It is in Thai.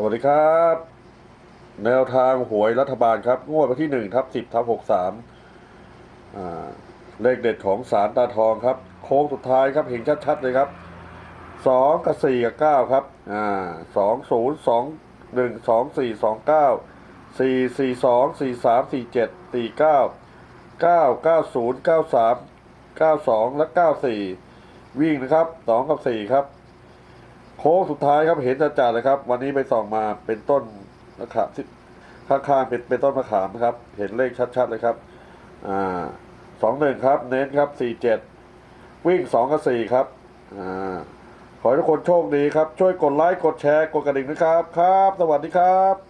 สวัสดีครับ แนวทางหวยรัฐบาลครับงวดวันที่หนึ่งทับสิบทับหกสามเลขเด็ดของสารตาทองครับ โค้งสุดท้ายครับเห็นชัดๆเลยครับสองกับสี่กับเก้าครับอ่าสองศูนย์สองหนึ่งสองสี่สองเก้าสี่สี่สองสี่สามสี่เจ็ดสี่เก้าเก้าเก้าศูนย์เก้าสามเก้าสองและเก้าสี่วิ่งนะครับสองกับสี่ครับ โค้งสุดท้ายครับเห็นจัดๆเลยครับ วันนี้ไปส่องมาเป็นต้นมะขามข้างๆเป็นเป็นต้นมะขามนะครับ เห็นเลขชัดๆเลยครับอ่าสองหนึ่งครับ เน้นครับสี่เจ็ดวิ่งสองกับสี่ครับอ่าขอให้ทุกคนโชคดีครับ ช่วยกดไลค์กดแชร์กดกระดิ่งนะครับครับ สวัสดีครับ